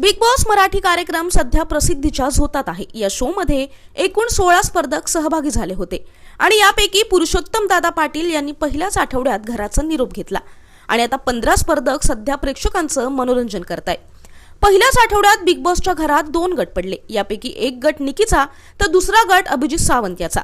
Big boss Marathi कार्यक्रम सध्या प्रसिद्धीच्या झोतात आहे. या शो मध्ये एकूण सोळा स्पर्धक सहभागी झाले होते. आणि यापैकी पुरुषोत्तम दादा पाटील यांनी पहिल्याच आठवड्यात घराचा निरोप घेतला. आणि आता पंधरा स्पर्धक सध्या प्रेक्षकांचं मनोरंजन करताय. पहिल्याच आठवड्यात बिग बॉसच्या घरात दोन गट पडले. यापैकी एक गट निकीचा तर दुसरा गट अभिजित सावंत याचा.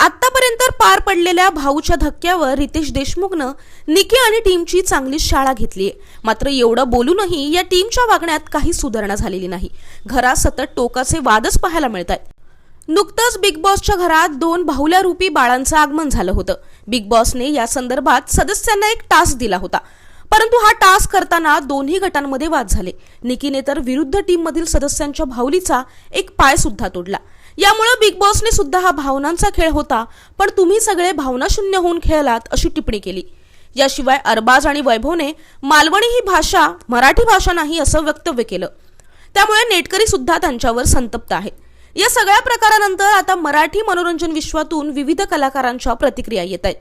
आतापर्यंत पार पडलेल्या भाऊच्या धक्क्यावर रितेश देशमुखनं निकी आणि टीमची चांगली शाळा घेतली मात्र एवढं बोलूनही या टीमच्या वागण्यात काही सुधारणा झालेली नाही. घरात सतत टोकाचे वादच पाहायला मिळत आहेत. नुकतंच बिग बॉसच्या घरात दोन बाहुल्या रूपी बाळांचं आगमन झालं होतं. बिग बॉसने या संदर्भात सदस्यांना एक टास्क दिला होता. परंतु हा टास्क करताना दोन्ही गटांमध्ये वाद झाले. निकीने तर विरुद्ध टीममधील सदस्यांच्या भावलीचा एक पाय सुद्धा तोडला. यामुळे बिग बॉसने सुद्धा हा भावनांचा खेळ होता पण तुम्ही सगळे भावनाशून्य होऊन खेळलात अशी टिप्पणी केली. याशिवाय अरबाज आणि वैभवने मालवणी ही भाषा मराठी भाषा नाही असं वक्तव्य केलं. त्यामुळे नेटकरी सुद्धा त्यांच्यावर संतप्त आहे. या सगळ्या प्रकारानंतर आता मराठी मनोरंजन विश्वातून विविध कलाकारांच्या प्रतिक्रिया येत आहेत.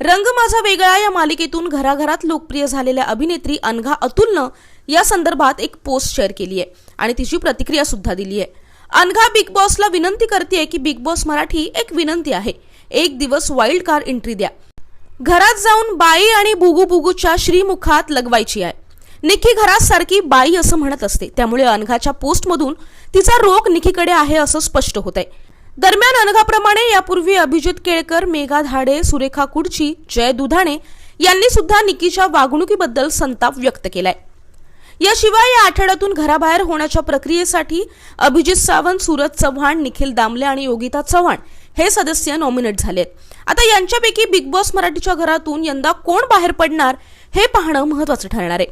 रंग माझा वेगळा या मालिकेतून घराघरात लोकप्रिय झालेल्या अभिनेत्री अनघा अतुलनं या संदर्भात एक पोस्ट शेअर केली आहे आणि तिची प्रतिक्रिया सुद्धा दिली आहे. अनघा बिग बॉसला विनंती करते की बिग बॉस मराठी एक विनंती आहे. एक दिवस वाईल्ड कार एंट्री द्या. घरात जाऊन बाई आणि बुगू बुगूच्या श्रीमुखात लगवायची आहे. निखी घरात सारखी बाई असं म्हणत असते. त्यामुळे अनघाच्या पोस्टमधून तिचा रोग निखीकडे आहे असं स्पष्ट होत आहे दरम्यान अनघाप्रमाणे यापूर्वी अभिजित केळकर मेघा धाडे सुरेखा कुडची जय दुधाणे यांनी सुद्धा निकीच्या वागणुकीबद्दल संताप व्यक्त केलाय. याशिवाय या आठवड्यातून घराबाहेर होण्याच्या प्रक्रियेसाठी अभिजित सावंत सूरज चव्हाण निखिल दामले आणि योगिता चव्हाण हे सदस्य नॉमिनेट झालेत. आता यांच्यापैकी बिग बॉस मराठीच्या घरातून यंदा कोण बाहेर पडणार हे पाहणं महत्वाचं ठरणार आहे.